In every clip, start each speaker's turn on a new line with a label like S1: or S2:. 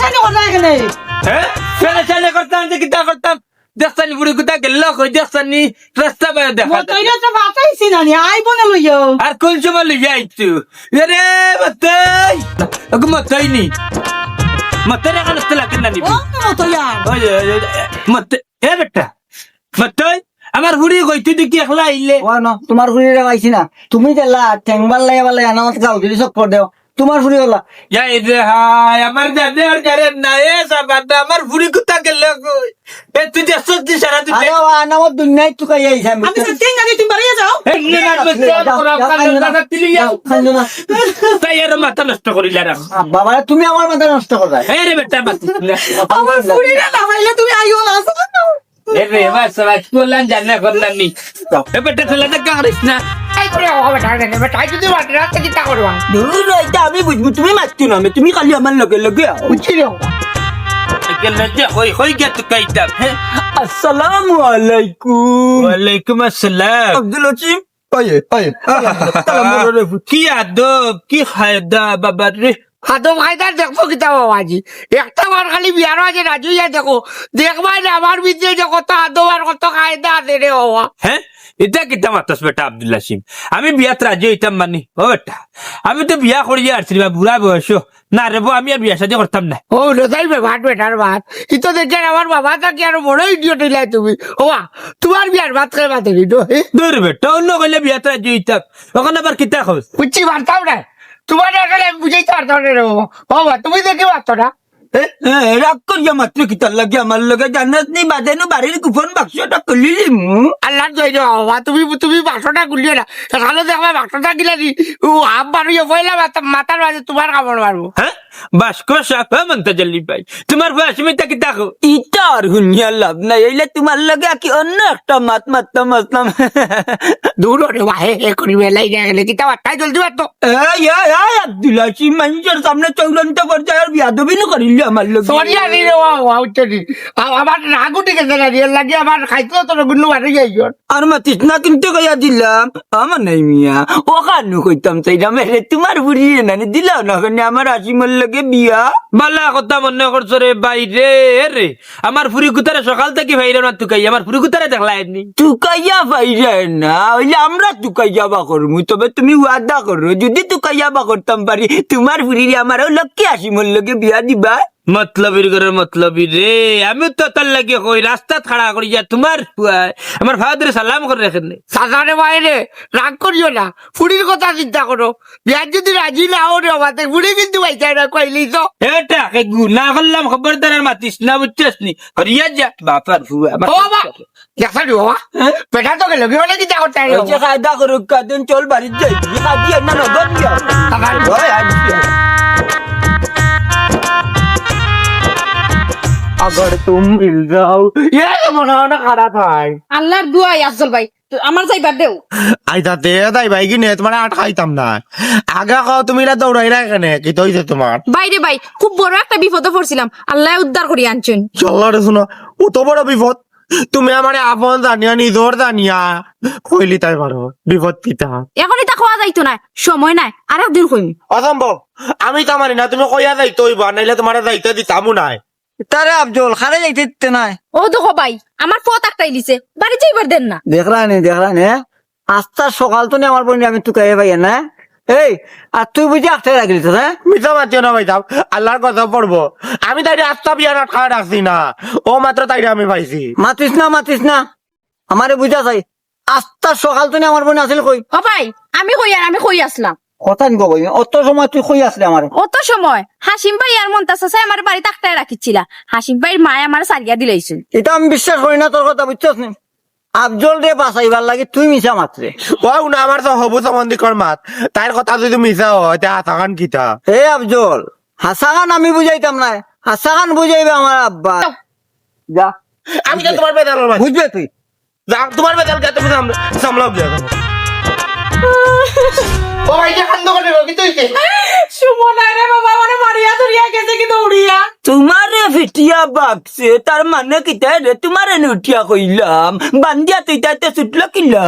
S1: পেরেশানি করলা এখানে?
S2: হ্যাঁ? পেরেশানি করতাম যে কিতা করতাম? দেখছানি বুড়ি কুতা গেল কই দেখছানি রাস্তা বাইরে দেখা যায়।
S1: মতইরা তো বাতাইছি না নি আই বনে লইও
S2: আর কোন সময় লই যাইছু আরে মতাই। ওকে মতাই নি। মতাই এখন
S1: ও
S2: ওই এ বেটা মতাই? আমার হুড়ি কই তুই কি একলা আইলে?
S3: ও ন তোমার ফুরি রাখাইছি না। তুমি গেলা ঠেংবার লাগে বালে আনামত গাও যদি সব করে দেও। তোমার ফুরি গলা।
S2: যাই রে হাই আমার দাদে আর করে না এ সাবাটা আমার হুড়ি কুতা গেল কই? এ তুই যে সত্যি সারা তুই
S3: আরে দুনিয়ায় তুকাই আইছে আমি।
S1: আমি তো তুমি বাড়িয়ে যাও।
S2: এই না
S3: না।
S2: তাই আর মাথা নষ্ট করিলা রাখ
S3: বাবা তুমি আমার মাথা নষ্ট করবা
S2: এই রে বেটা বাতি
S1: আমার ফুড়িরা নামাইলে তুমি আইও না।
S2: বললাম জানা করলাম নি বেটা খেলা দেখা করিস না?
S3: আমি। বুঝব তুমি মারছো না আমি তুমি খালি আমার লগে লগে
S2: কাইতা হ্যাঁ?
S3: আসসালামু আলাইকুম।
S2: ওয়ালাইকুম আসসালাম।
S3: আব্দুল আয়ে
S2: কি আদব কি খায়দা বাবা রে
S4: হাতম খাইতার দেখব কিতা বাবাজি একটা বার খালি বিয়ার আছে রাজু ইয়া দেখো। দেখবাই না আমার ভিতরে যে কত হাতম আর কত খাইতা আছে রে বাবা।
S2: হ্যাঁ এটা কিতা মাতাস বেটা আব্দুল্লাহ সিং আমি বিয়াত রাজি হইতাম মানি ও বেটা? আমি তো বিয়া করিয়া আসছি বা বুড়া বয়স না রে বউ, আমি আর বিয়া সাজি করতাম না।
S4: ও রোজাই ভাত বেটার ভাত ইতো দেখে আমার বাবা তাকে আর বড় ইডিয়ট হইলাই তুমি। ওয়া তোমার বিয়ার ভাত খাই ভাত হইল
S2: দূর বেটা অন্য কইলে বিয়াত রাজি হইতাম ওখানে আবার কিতা খোঁজ
S4: বুঝছি পারতাম না তোমার আসলে আমি বুঝাইতে পারতাম না রে বাবা তুমি দেখে পারতো না?
S3: রাগ করিয়া মাত্র কিতার লাগে? আমার লগে জানাত নি বাদেনো বাড়ির বাক্সটা খুলিলি মু।
S4: আল্লাহ জয় রে বাবা তুমি তুমি বাক্সটা গুলিও না। তাহলে দেখবা বাক্সটা গিলা দি। ও হাফ মারিও পয়লা মাথার মাঝে তোমার কামড় মারবো।
S2: হ্যাঁ? বাসকো সাফা মন্তা জল্লি পাই। তোমার বয়স মিতা কিতা খো
S3: ইটা আর হুনিয়া লাভ নাই এইলে তোমার লগে কি অন্য একটা মাত মারতাম মারতাম।
S4: দূর রে ভাই এ করি বেলাই গেলে কিতা বার্তায় চলতে পারতো?
S3: এই এই এই আব্দুল মানুষের সামনে চৌলন্ত পর্যায়ের বিয়াদবি ন করিলি আমার লগে।
S4: সরি আনি রে বাবা উচ্চনি আমার রাগ উঠে গেছে না রিয়েল লাগে আমার খাইতে তো গুল্লু মারি যাই
S3: আর মাতিস না কিন্তু কইয়া দিলাম আমার নাই মিয়া। ও কানু কইতাম চাইরা মেরে তোমার বুড়ি নানি দিলাও না আমার হাসিমর লগে বিয়া।
S2: বালা কথা মনে করছ রে বাইরে রে। আমার ফুরি কুতারে সকাল থেকে ভাইরে না তুকাই আমার ফুরি কুতারে দেখলা এমনি।
S3: তুকাইয়া ভাইরে না, হইলে আমরা তুকাইয়া বা করমু, তবে তুমি ওয়াদা করো, যদি তুকাইয়া বা করতাম পারি, তোমার বুড়ি আমারও লক্ষ্যে মোর লগে বিয়া দিবা।
S2: মতলবির করে মতলবি রে আমি তো তার লাগে কই রাস্তা খাড়া করি যা তোমার আমার ফাদারে সালাম করে রেখেন
S4: সাধারণে বাইরে রাগ করিও না ফুড়ির কথা চিন্তা করো বিয়ার যদি রাজি না হো রে আমাদের ফুড়ি কিন্তু পাইছে না কইলি তো
S2: এটা কে গুনা করলাম খবরদার আর মাতিস না বুঝছিস নি করিয়া যা বাপার ফুয়া আমার
S4: ও বাবা দেখা দিও বাবা পেটা তো গেল বিয়ে কি করতে
S3: ওই যে কায়দা করুক কাদিন চল বাড়ির যাই বিয়া দিয়ে না নগদ দিয়া अगर तुम मिल जाओ
S4: এ মনে হয় না খারাপ হয়
S1: আল্লাহর দুয়াই আফজল ভাই তো আমার যাইবার দেও
S5: আইতা দে তাই ভাই কি নে তোমার আট খাইতাম না আগে খাও তুমি না দৌড়াইরা এখানে কি তো হইছে তোমার
S6: বাইরে ভাই খুব বড় একটা বিপদে পড়ছিলাম আল্লাহ উদ্ধার করি আনছেন
S5: চলো রে শুনো অত বড় বিপদ তুমি আমার আপন জানিয়া নিজর জানিয়া কইলি তাই পারো বিপদ কিতা
S6: এখন এটা খাওয়া যাইতো না সময় নাই আর একদিন কইম
S5: অসম্ভব আমি তো মানি না তুমি কইয়া যাইতো হইবা নাইলে তোমার যাইতে দিতামও নাই
S3: তারে আফজল খারে যাইতে দিতে নাই।
S6: ও দেখো ভাই আমার পথ একটাই লিছে বাড়ি যাইবার দেন না।
S3: দেখরা নি দেখরা নি আস্তা সকাল তো আমার বোন আমি তুই কাইয়ে পাই না। এই আর তুই বুঝি আটটাই রাখলি তো হ্যাঁ?
S5: মিথ্যা মাতিও না ভাইতাম আল্লাহর কথা পড়ব। আমি তাই আস্তা বিয়ার আটকা রাখছি না। ও মাত্র তাই আমি পাইছি।
S3: মাতিস না মাতিস না। আমারে বুঝা চাই আস্তা সকাল তো নে আমার বোন আসিল কই?
S6: ও ভাই আমি কই আর আমি কই আসলাম?
S3: কথা নিব অত সময় তুই কই আসলে আমার?
S6: অত সময়? হাসিম ভাই আর মন্তাস আছে আমার বাড়িতে একটাই রাখিছিলা হাসিম ভাইয়ের মায় আমার সারিয়া দিলাইছিল
S3: এটা আমি বিশ্বাস করি না তোর কথা বুঝছস নি? আফজল রে বাঁচাইবার লাগে তুই মিছা মাত্রে
S5: ও না আমার তো হবু সম্বন্ধিকর মাত। তাইর কথা যদি মিছা হয় তে আথাকান কিতা?
S3: হে আফজল হাসাগান আমি বুঝাইতাম না। হাসাগান বুঝাইবে আমার আব্বা। যা।
S5: আমি তো তোমার বেদাল
S3: বুঝবে তুই?
S5: যা তোমার বেদাল কে তুমি সামলাও গিয়া।
S4: করে কি তুইছে
S1: বাবা মানে মারিয়া ধরিয়া গেছে কি দৌড়িয়া?
S3: তোমারে ফিটিয়া বাপসে তার মানে কিতা রে? তোমারে নুঠিয়া কইলাম বান্দিয়া তুই তাতে ছুটলো কিলা?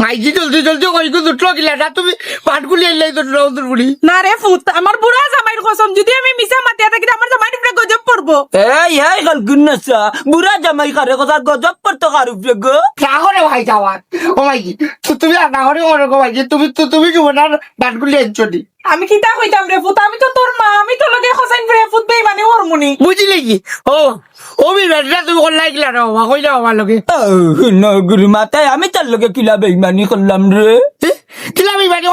S4: মাইজি জলদি জলদি কই কই দুটলো না তুমি পাটগুলি এলাই দুটলো দুটগুলি
S1: না রে ফুত আমার বুড়া জামাইর কসম যদি আমি মিছা মাতিয়া থাকি আমার জামাই উপরে গজ লাগবো
S3: এই এই গালগুন নাসা বুড়া জামাই কারে কথা গজব পড়তো কারুপ গো?
S4: ভাই যাওয়ার। ও তুমি আর করো গো ভাইজি তুমি তো তুমি কি ওনার বাটগুলি একজনই
S1: আমি কিতা হইতাম রে ফুত? আমি তো তোর মা আমি তো লগে হোসেন রে ফুত বেই মানে হরমোনি
S4: বুঝলি কি? ও ও বি বেটা তুই কোন লাগিলা রে? বাবা কইলা আমার লগে?
S3: গুরু মাতাই আমি তার লগে কিলা বেইমানি করলাম রে।
S4: আমি বাড়ি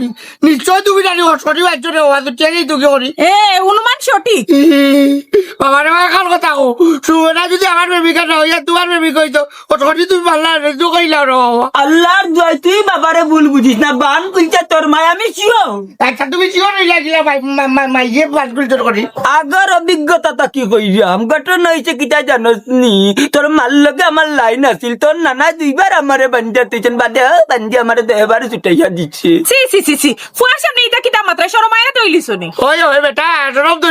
S4: নি নিশ্চয় তুমি জানি বাচ্চা রে বাবা তো টেনেই তোকে করি।
S1: এ অনুমান সঠিক।
S4: আমার কাল কথা কো সুমনা যদি আমার প্রেমিকা না হইয়া তোমার প্রেমিক হইতো ও সরি তুমি তো কইলা রে
S3: আল্লাহর জয় তুই বাবারে ভুল বুঝিস না বান কুলছে তোর মায় আমি শিও
S4: আচ্ছা তুমি চিও রইলা ভাই মাইয়ে বাদ করে তোর করি।
S3: আগর অভিজ্ঞতা তা কি কইরাম ঘটনা হয়েছে কিটা জানস নি? তোর মাল লগে আমার লাইন আছিল তোর নানা দুইবার আমারে বান্ধিয়া তুইছেন বাদে বান্ধি আমারে দেহবার ছুটাইয়া দিচ্ছে।
S1: সি সি সি সি ফুয়ার সামনে এটা কিতা মাত্রা? শরমায় তৈলিছ নি?
S4: ওই ওই বেটা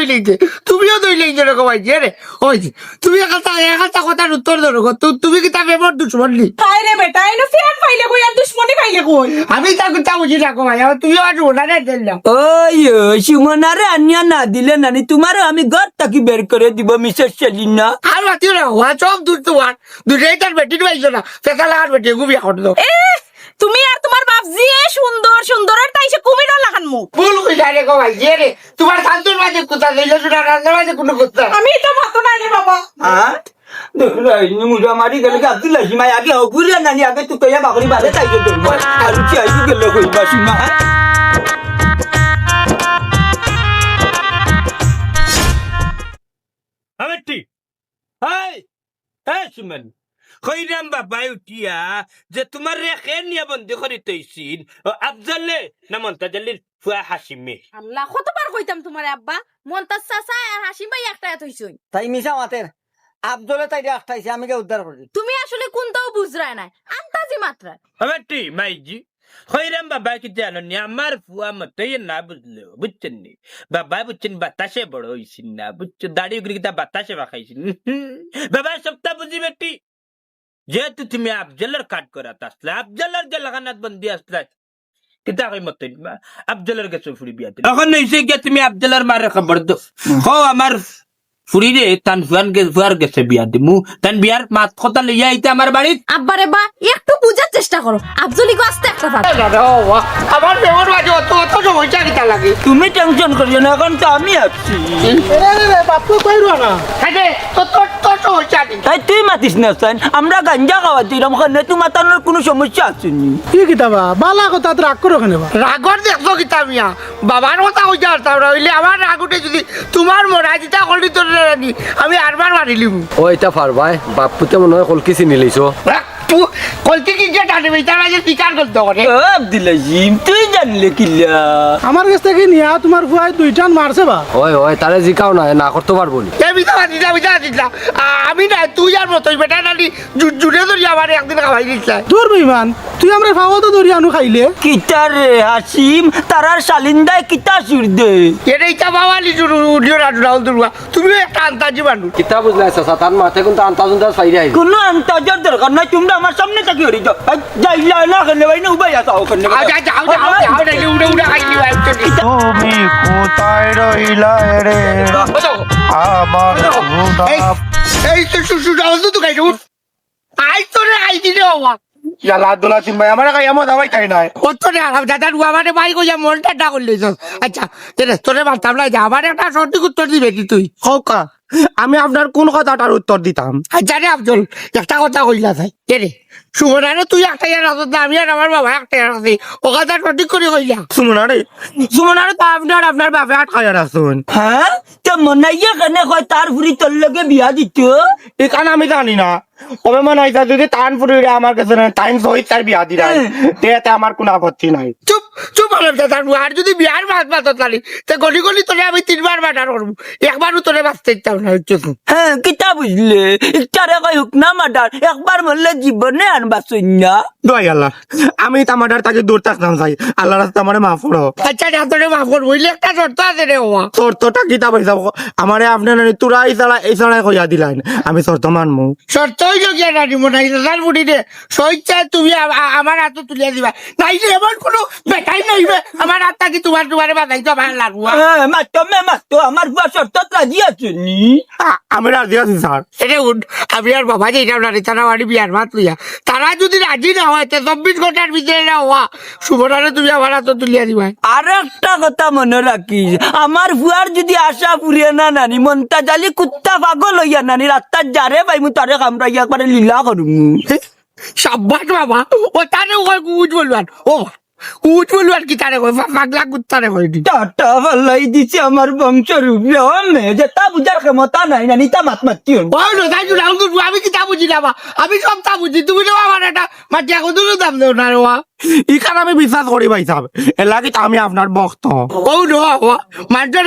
S4: লইছে তুমিও দই লইছে রে ভাই রে ওই যে, তুমি একটা একটা কথার উত্তর ধরো তুমি কি তা বেমর দুশ্মন নি?
S1: তাই রে বেটা এনো ফ্যান পাইলে কই আর দুশ্মনী পাইলে কই?
S4: আমি তা কথা বুঝি রাখো ভাই আমার তুমিও আর ওনারে দিলাম
S3: ওই ওই সুমনারে আনিয়া না দিলে নানি তোমারও আমি ঘর থাকি বের করে দিব মিসেস সেলিনা।
S4: আর বাতিও না হওয়া সব দূর তোমার। দুটাই তার বেটি পাইছো না সেটা লাগার বেটি গুবি
S1: এ তুমি আর তোমার বাপ জিয়ে সুন্দর সুন্দর আর তাইসে কুমির লাগান মুখ
S4: ভুল কইতা রে ভাই যে রে তোমার শান্তর মাঝে কোথা দিলে শুনা রান্নার মাঝে কোনো কোথা
S1: আমি এটা ভাতো নাই রে বাবা।
S3: হ্যাঁ দেখলাম মারি গেলে আব্দুল হাসিমাই আগে অগুরিয়া নানি আগে তুই কইয়া বাকরি বাদে তাই ধরবো আর কি আইসু গেলে কইবা সীমা
S2: আমার ঠিক হাই হ্যাঁ সুমন। বাবাই উঠিয়া যে তোমার রেখে নিয়ে বন্দি করি তৈছিন? আফজলে না মন্তাজালির ফুয়া হাসিমে।
S6: আল্লাহ কতবার কইতাম তোমার আব্বা? মন্তাজ চাচা আর হাসিম ভাই একটা
S7: তাই মিশা মাতের। আবদলে তাই আটটাইছে আমি উদ্ধার করি?
S6: তুমি আসলে কোনটাও বুঝরায় নাই আন্তাজি মাত্রা
S2: আমার মাইজি বাবা কি জানো নি আমার ফুয়া মতই না বুঝলো বুঝছেন নি? বাবা বুঝছেন বাতাসে বড় হইছিন না বুঝছ? দাড়ি উগরি কিতা বাতাসে বাখাইছিন বাবা সপ্তাহ বুঝি বেটি যেহেতু তুমি আফজলের কাট করাত আসলে আফজলের যে লাগানাত বন্দি আসলে কিতা কই মত আফজলের কাছে ফুড়ি বিয়া দিল। এখন এসে গিয়ে তুমি আফজলের মারে খবর দো হো আমার ফুড়ি রে তান ফুয়ান গে ফুয়ার গেছে বিয়া দিমু। তান বিয়ার মাত কথা লইয়া আইতে আমার বাড়িত।
S6: আব্বারে বা একটু বুঝার চেষ্টা করো। আফজলি গো আস্তে একটা ভাত
S4: আমার বেমর মাঝে অত অত সমস্যা কিতা লাগে?
S3: তুমি টেনশন করিও না এখন তো আমি আছি।
S4: হ্যাঁ তোর তোর তোর সমস্যা নেই
S3: তাই তুই মাতিস না সাইন আমরা গাঞ্জা খাওয়াচ্ছি খানে তোমার মাতানোর কোনো সমস্যা আসেনি।
S5: কি কিতাবা? বালা কথা তো রাগ করো কেন
S4: রাগর দেখছ কিতা মিয়া? বাবার কথা কইতে পারতাম না হইলে আমার রাগ উঠে যদি তোমার মরা দিতা করলি তোর আমি আরবার মারি লিবু।
S8: ও এটা পারবাই বাপুতে মনে হয় কলকি চিনি লইছ।
S4: কলতে কি যে টানে বেচার মাঝে স্বীকার করতে
S3: আজিম তুই জানলে কিল্লা
S5: আমার কাছ থেকে নিয়া তোমার ফুয়াই দুইটান মারছে বা।
S8: ওই ওই তারে জিকাও না না করতে পারব নি।
S4: এ বিতা দিতা বিতা দিতা আমি না তুই আর মতোই বেটা নানি জুড়ে ধরি আমার একদিন খাওয়াই
S5: তোর বিমান তুই আমরা ফাওয়া তো ধরি আনু খাইলে।
S3: কিতা রে হাসিম? তারার শালিন্দায় কিতা সুর দে?
S4: এটা ইচ্ছা বাবালি উডিও রাজু রাহুল দুর্গা। তুমিও একটা আন্তাজি মানুষ
S8: কিতা বুঝলাই চাচা তার মাথায় কিন্তু আন্তাজ উন্তাজ ফাইরে
S3: কোনো আন্তাজের দরকার নাই তোমরা আমার সামনে তাকে হরি যাও যাইলা না করলে ভাই না উবাই আসা ওখানে
S4: আচ্ছা যাও যাও যাও নাইলে উড়ে উড়ে খাইলি
S5: তুমি কোথায় রইলা রে আমার
S4: এই এই তো শুশু যাও তো খাইছো আই তো রে আই দিলে বাবা
S5: ইয়ালা আব্দুল আসিম ভাই আমার কাছে এমন দাবাই খাই নাই।
S4: তোরে আরাম দাদা রুয়া ভাই কইয়া মনটা ডা করলি আচ্ছা তোরে তোরে না যা আমার একটা সঠিক উত্তর দিবে কি তুই?
S5: হকা আমি আপনার কোন কথাটার উত্তর দিতাম?
S4: আচ্ছা রে আব্দুল একটা কথা কইলা তাই কে রে? সুমনারে তুই একটা ইয়ার আসত না আমি আর আমার বাবা একটা ইয়ার আছি ও কথা সঠিক করে
S5: যা। সুমনারে? সুমনারে তো আপনার আপনার বাপে আট খাইয়া রাখুন
S3: হ্যাঁ? তো মনাইয়া কেন কয় তার ফুরি তোর লগে বিয়া দিত।
S5: এখানে আমি জানি না। কবে মনে হয় যদি তান ফুরি আমার কাছে টাইম সহিত তার বিয়া দিলাম তে আমার কোনো আপত্তি নাই।
S4: চুপ চুপ আর যদি বিয়ার মাছ মাতত নালি তে গলি গলি তোরে আমি তিনবার মার্ডার করব। একবারও তোরে বাঁচতে ইচ্ছাম না হচ্ছে
S3: হ্যাঁ কিতা বুঝলে? ইচ্ছারে কয় হুক না মাটার একবার মরলে জীবনে
S5: দোয়াই আল্লাহ। আমি তামাটার তাকে দূর থাকতাম আল্লাহ রাস্তা আমারে মাফ করো।
S4: আচ্ছা তোরে মাফ করব ইলে একটা শর্ত আছে রে ওয়া
S5: তোর তোটা কিতা পয়সা আমারে আপনার তোরা এই ছাড়া এই ছাড়াই কইয়া দিলাই আমি শর্ত মানমু।
S4: শর্ত হইল গিয়া রানি মনে হয়? দাদার বুড়ি রে স্বেচ্ছায় তুমি আমার হাতে তুলিয়া দিবা। নাইলে এমন কোনো নইবে আমার আত্মা কি তোমার ভালো লাগবো
S3: হ্যাঁ মাতো মে মাতো আমার বুয়া শর্ত রাজি আছে নি?
S5: আমি রাজি আছি স্যার।
S4: এটা উঠ আমি আর বাবা যে এটা না তারা বাড়ি বিয়ার ভাত লইয়া। তারা যদি রাজি না হয় তো চব্বিশ ঘণ্টার ভিতরে না হওয়া। সুবর্ণারে তুমি আমার হাতে তুলিয়া দিবা।
S3: আর একটা কথা মনে রাখিস আমার বুয়ার যদি আশা পুরিয়ে না নানি মনটা জালি কুত্তা পাগল হইয়া নানি রাস্তার যারে ভাই মু তারে কামড়াইয়া করে লীলা করমু।
S4: সাব্বাস বাবা ও তারে কয় কুচ বলবান ও কুচ বলবান কি তারে কয় পাগলা কুত্তারে কয় দি
S3: টাটা ভালাই দিছে আমার বংশ রূপে মে যে তা বুঝার ক্ষমতা নাই নানি তা মাত মাতি হন
S4: ওই নো তাই জন্য আমি আমি কি তা বুঝি না আমি সব তা বুঝি। তুমি তো আমার এটা মাটি এখন তুমি দাম দেও না রে ওয়া
S5: ইখান আমি বিশ্বাস করি ভাই সাহেব তো আমি আপনার ভক্ত।
S4: ও নো মানুষের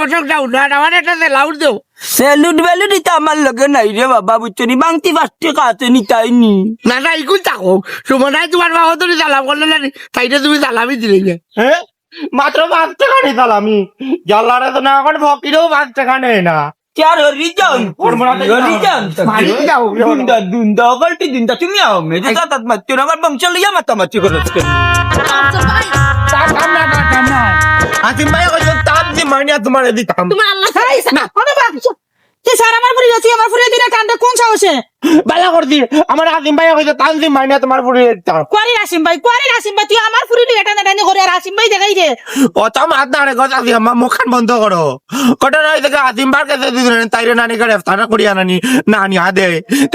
S4: কথা না আমার এটা লাউড দেও।
S3: সেলুট বেলুট ইতা আমার লগে নাই রে বাবা বুঝছনি বাংতি বাস্তি কাছে নিতাই নি
S4: না না ইকুল থাকো সুমনাই তোমার বাবা তুমি সালাম করলে না তাইটা তুমি সালামই দিলে যে
S5: হ্যাঁ মাত্র পাঁচ টাকা নিতাল আমি জাল্লারে তো না এখন ভক্তিরও পাঁচ টাকা নেই না
S3: চার
S5: বাড়ি যাও।
S3: দুন্দা দুন্দা গলটি দুন্দা তুমি আও মে যে তাত মাতি আমার বংশ লইয়া মাতা মাতি করছ কেন
S5: আসিম ভাই তাম যে মানিয়া তোমারে দিতাম
S6: তোমার আল্লাহ
S1: না ওরে বাপ তুই স্যার আমার আমার দিনে কান্দে কোন সাহসে?
S5: বালা করছি আমার আসিম ভাই তাম যে মানিয়া তোমার পুরি দিতাম
S1: কোয়ারি রাসিম ভাই কোয়ারি রাসিম ভাই তুই আমার এটা নেটানি করে আর রাসিম ভাই দেখাই দে।
S5: ও তো মাত না রে কথা দিয়ে আমার মুখান বন্ধ করো। ঘটনা হয়েছে কি আসিম বার কাছে দিদিন তাইরে নানি করে করিয়া নানি নানি আদে।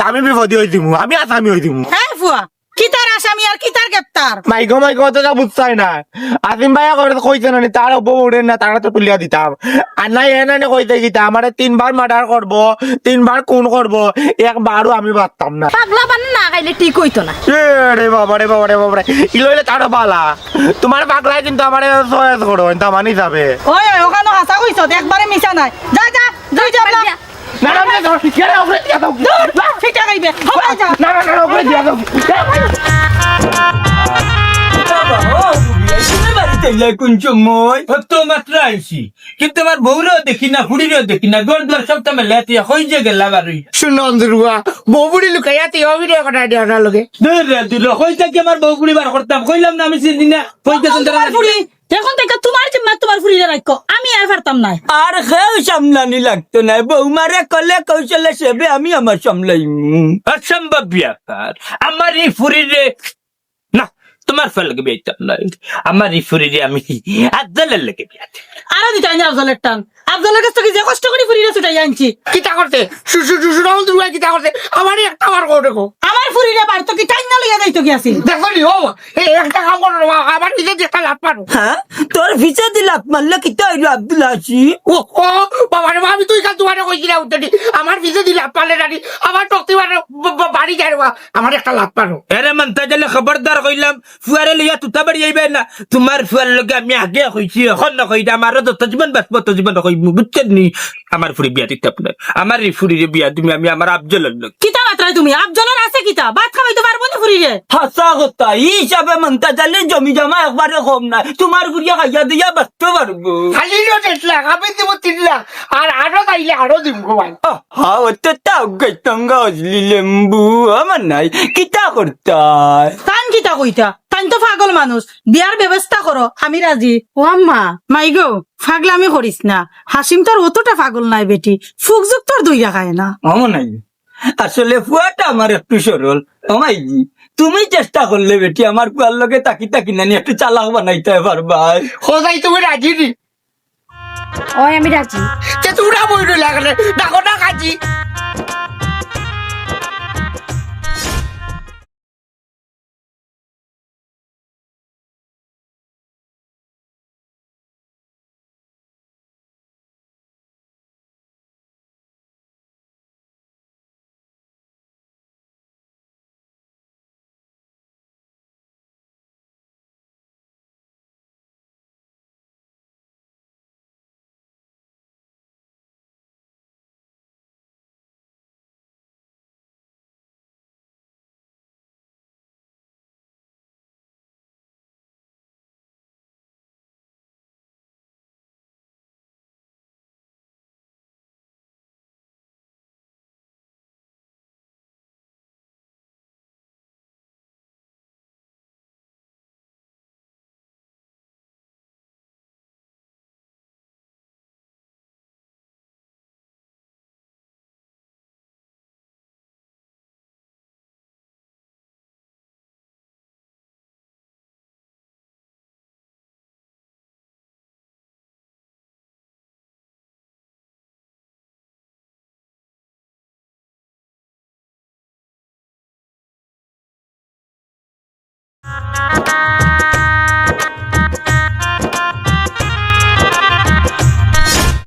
S5: আমি বিপদী হয়ে দিমু আমি আসামি হয়ে দিমু
S1: হ্যাঁ ফুয়া। কি তার আসামি আর কি তার গ্রেপ্তার?
S5: মাইগো মাইগো তো যা বুঝছাই না। আসিম ভাইয়া করে তো কইছে নানি তার বউ উঠে না তারা তো তুলিয়া দিতাম। আর নাই এ নানি কইতে গিতা আমারে তিনবার মার্ডার করব তিনবার খুন করব একবারও আমি পারতাম না।
S6: পাগলা বান না খাইলে ঠিক হইতো না।
S5: এ রে বাবা রে বাবা রে বাবা রে। ইলইলে তারও বালা। তোমার পাগলায় কিন্তু আমারে সহায়তা করো তা মানি যাবে।
S1: ওই ওখানে হাসা কইছ একবারে মিশা নাই। যা যা যাই যা না
S5: না না কেন উপরে দিয়া দাও
S1: ঠিক গাইবে হবে যা
S5: না না না উপরে দিয়া দাও
S2: কিন্তু আমার বউরেও দেখি না হুড়িরেও দেখি না গড় দর সব তুমি লেতিয়া হই যে গেলা বারুই
S4: শুনো অন্ধরুয়া বউবুড়ি লুকাইয়া তুই অভিনয় করা দেওয়া না লোকে
S2: দূর রে হই থাকি আমার বউ পুড়ি বার করতাম কইলাম না আমি সেদিন না কইতে
S1: এখন থেকে তোমার জিম্মা তোমার ফুরিয়ে রাখো। আমি আর পারতাম না
S3: আর খেও সামলানি লাগতো না বৌমারে কলে কৌশলে সেবে আমি আমার সামলাই
S2: অসম্ভব ব্যাপার। আমার এই ফুরিরে তোমার ফেল লাগে বেতাম না আমার এই ফুরিরে আমি আদালের লেগে বিয়া
S1: আরও দিতে আনি আফজলের টান আফজলের কাছ থেকে যে কষ্ট করে ফুরি ছুটাই আনছি
S4: কিতা করতে শুশু শুশু কিতা করতে আমারই একটা বার করে দেখো
S1: আমার ফুরিরে কি টাইম না লইয়া যাইতো কি আছিল
S4: দেখো নি ও এই একটা কাম করো না, আমার নিজে একটা লাভ পারো
S3: হ্যাঁ তোর ভিসা দিলাত মারলে কিতা হইল আব্দুল হাসি
S4: ও ও বাবা রে আমি তুই কাল তোমার কইছি না উঠতে আমার ভিজে দিলে লাভ পারলে রানি আমার টকতে পারে বাড়ি রে, আমার একটা লাভ পারো।
S2: এরে মানতা গেলে খবরদার কইলাম ফুয়ারে লইয়া তুতা বাড়ি আইবে না। তোমার ফুয়ার লগে আমি আগে কইছি এখন না কইটা আমার তো জীবন বাঁচব তো জীবন বুঝছেন নি? আমার ফুরি বিয়া দিতে আপনার। আমার ফুরিরে বিয়া তুমি আমি আমার আফজলের
S1: কিতা মাত্রায় তুমি? আফজলের আছে কিতা? ভাত খাওয়াইতে পারব না ফুরিরে
S3: হাসা কথা ই হিসাবে জমি জমা একবারে কম নাই তোমার গুড়িয়া খাইয়া দিয়া বাঁচতে পারব।
S4: খালি দেড় লাখ আমি দিব তিন লাখ আর আরও চাইলে আরও দিব গো ভাই
S3: হা ওতে তাও গেতঙ্গা হজলি লেম্বু আমার নাই। কিতা করতাই?
S1: তান কিতা কইতা? তান তো পাগল মানুষ। বিয়ার ব্যবস্থা করো আমি রাজি ও আম্মা মাই গো ফাগলামি করিস না। হাসিম তোর অতটা পাগল নাই বেটি। ফুকজুক তোর দুইয়া খায় না।
S3: আমার নাই। আসলে ফুয়াটা আমার একটু সরল। আমাইজি তুমি চেষ্টা করলে বেটি আমার কুয়ার লগে তাকি তাকি নানি একটু চালাক বানাইতে পারবাই
S4: খোঁজাই তুমি রাজি নি?
S6: ওই আমি রাজি।
S4: যে তোমরা বই লাগলে ডাকো না কাজি।
S5: ー